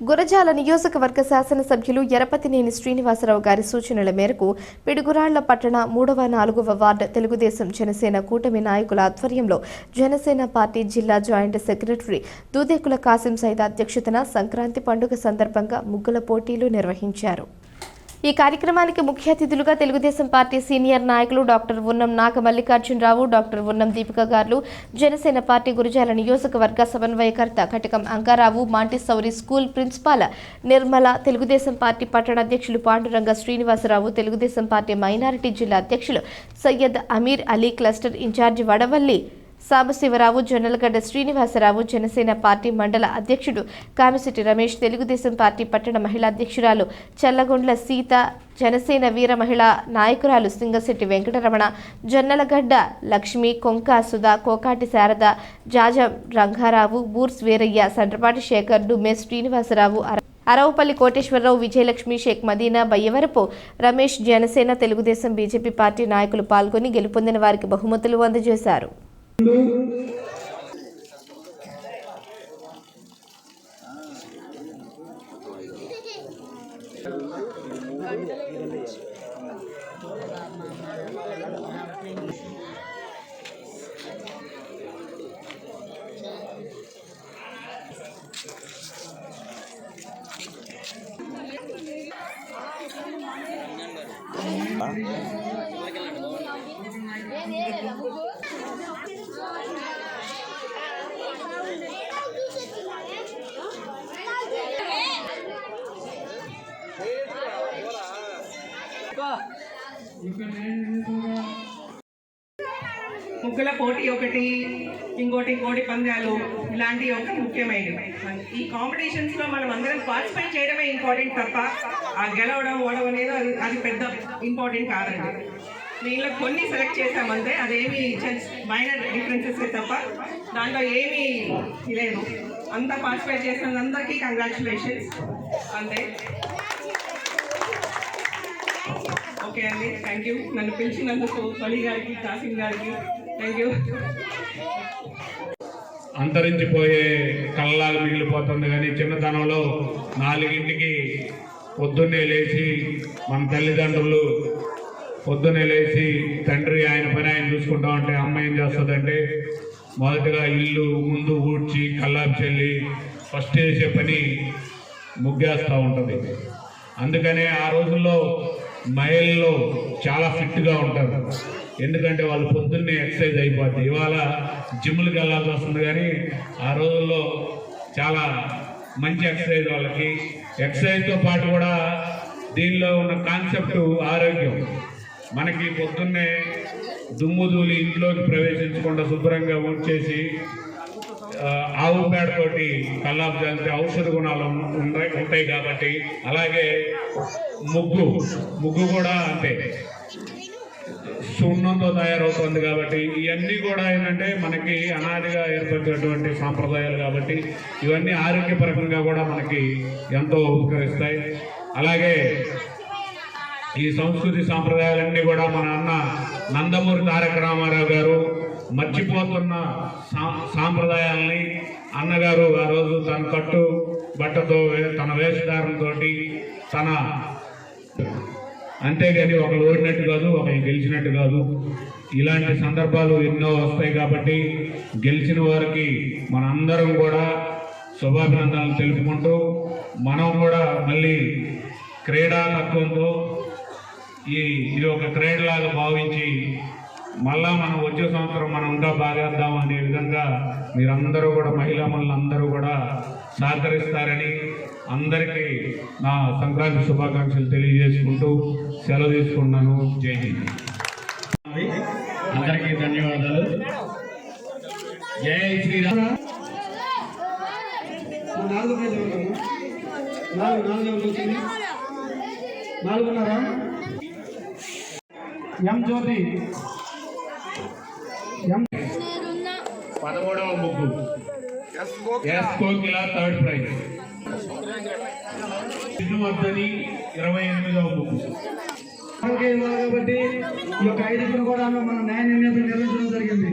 గురజాల నియోజకవర్గ శాసనసభ్యులు ఎరపతినేని శ్రీనివాసరావు గారి సూచనల మేరకు పిడుగురాళ్ళ పట్టణ మూడవ నాలుగవ వార్డు తెలుగుదేశం జనసేన కూటమి నాయకుల ఆధ్వర్యంలో జనసేన పార్టీ జిల్లా జాయింట్ సెక్రటరీ దూదేకుల కాసిం సైద్ అధ్యక్షతన సంక్రాంతి పండుగ సందర్భంగా ముగ్గుల పోటీలు నిర్వహించారు. ఈ కార్యక్రమానికి ముఖ్య అతిథులుగా తెలుగుదేశం పార్టీ సీనియర్ నాయకులు డాక్టర్ ఉన్నం నాగ మల్లికార్జునరావు డాక్టర్ ఉన్నం దీపిక గారు జనసేన పార్టీ గురుజాల నియోజకవర్గ సమన్వయకర్త Katakam Ankarao Montessori school principal Nirmala Telugu Desam party పట్టణ అధ్యక్షులు పాండురంగ శ్రీనివాసరావు తెలుగుదేశం పార్టీ మైనారిటీ జిల్లా అధ్యక్షులు Syed Ameer Ali cluster incharge Vadavalli Sambasiva Rao Jonnalagadda Srinivasa Rao Janasena party మండల అధ్యక్షుడు కామిశెట్టి రమేష్ తెలుగుదేశం పార్టీ పట్టణ మహిళా అధ్యక్షురాలు చల్లగొండ్ల సీత జనసేన వీర మహిళా నాయకురాలు సింగశెట్టి వెంకటరమణ జొన్నలగడ్డ లక్ష్మి కొంక సుధా కోకాటి శారద జాజం రంగారావు బూర్స్ వీరయ్య సండ్రపాటి శేఖర్ డుమ్మే శ్రీనివాసరావు అరవపల్లి కోటేశ్వరరావు విజయలక్ష్మి షేక్ మదీనా బయ్యవరపు రమేష్ జనసేన తెలుగుదేశం బీజేపీ పార్టీ నాయకులు పాల్గొని గెలుపొందిన వారికి బహుమతులు అందజేశారు. Gracias. ముగ్గుల పోటీ ఒకటి ఇంకోటి ఇంకోటి పందాలు ఇలాంటివి ఒక ముఖ్యమైనవి. ఈ కాంపిటీషన్స్లో మనం అందరం పార్టిసిపేట్ చేయడమే ఇంపార్టెంట్ తప్ప ఆ గెలవడం ఓడవనేది అనేది అది అది పెద్ద ఇంపార్టెంట్ కాదండి. దీనిలో కొన్ని సెలెక్ట్ చేసామంటే అదేమి జస్ట్ మైనర్ డిఫరెన్సెస్ తప్ప దాంట్లో ఏమీ లేదు. అంతా పార్టిసిపేట్ చేసిన అందరికీ కంగ్రాచులేషన్స్ అంతే. ఓకే అండి. థ్యాంక్ యూ నన్ను పిలిచినందుకు సోని గారికి కాసిం గారికి. థ్యాంక్ యూ అంతరించిపోయే కళ్ళలాగా మిగిలిపోతుంది కానీ చిన్నతనంలో నాలుగింటికి పొద్దున్నే లేచి మన తల్లిదండ్రులు పొద్దున్నే లేచి తండ్రి ఆయన పని ఆయన చూసుకుంటా ఉంటే అమ్మ ఏం చేస్తుందంటే మొదటగా ఇల్లు ముందు ఊడ్చి కల్లాపు చెల్లి ఫస్ట్ చేసే పని ముగ్గేస్తూ ఉంటుంది. అందుకనే ఆ రోజుల్లో మహిళల్లో చాలా ఫిట్గా ఉంటారు. ఎందుకంటే వాళ్ళు పొద్దున్నే ఎక్సర్సైజ్ అయిపోద్ది. ఇవాళ జిమ్లకు వెళ్ళాల్సి వస్తుంది కానీ ఆ రోజుల్లో చాలా మంచి ఎక్సర్సైజ్ వాళ్ళకి. ఎక్సర్సైజ్తో పాటు కూడా దీనిలో ఉన్న కాన్సెప్ట్ ఆరోగ్యం. మనకి పొద్దున్నే దుమ్ముదూలి ఇంట్లోకి ప్రవేశించకుండా శుభ్రంగా ఊడ్చేసి ఆవు పేడతోటి కల్లాపు చల్లితే ఔషధ గుణాలు ఉంటాయి ఉంటాయి కాబట్టి అలాగే ముగ్గు ముగ్గు కూడా అంతే. సున్నంతో తయారవుతుంది కాబట్టి ఇవన్నీ కూడా ఏంటంటే మనకి అనాదిగా ఏర్పడినటువంటి సాంప్రదాయాలు కాబట్టి ఇవన్నీ ఆరోగ్యపరంగా కూడా మనకి ఎంతో ఉపకరిస్తాయి. అలాగే ఈ సంస్కృతి సాంప్రదాయాలన్నీ కూడా మన అన్న నందమూరి తారక రామారావు గారు మర్చిపోతున్న సాంప్రదాయాల్ని అన్నగారు ఆ రోజు తన కట్టు బట్టతో వే- తన వేషధారంతో తన అంతేగాని ఒకరు ఓడినట్టు కాదు ఒకరు గెలిచినట్టు కాదు. ఇలాంటి సందర్భాలు ఎన్నో వస్తాయి కాబట్టి గెలిచిన వారికి మనందరం కూడా శుభాభినందనలు తెలుపుకుంటూ మనం కూడా మళ్ళీ క్రీడా తత్వంతో ఈ ఇది ఒక క్రీడలాగా భావించి మళ్ళా మనం వచ్చే సంవత్సరం మనం ఇంకా బాగేద్దాం అనే విధంగా మీరందరూ కూడా మహిళా అందరూ కూడా సహకరిస్తారని అందరికీ నా సంక్రాంతి శుభాకాంక్షలు తెలియజేసుకుంటూ సెలవు తీసుకున్నాను. జై హింద్. అందరికీ ధన్యవాదాలు. జై శ్రీరామ్. నాలుగు నాలుగు ఎం జ్యోతి? పదమూడవ ముగ్గు. ఎస్ కోకిల. థర్డ్ ప్రైజ్ విష్ణువర్ధని ఇరవై ఎనిమిదవ ముగ్గు. కాబట్టి ఈ యొక్క ఐదుగురు కూడా మనం న్యాయ నిర్ణయం నిర్వహించడం జరిగింది.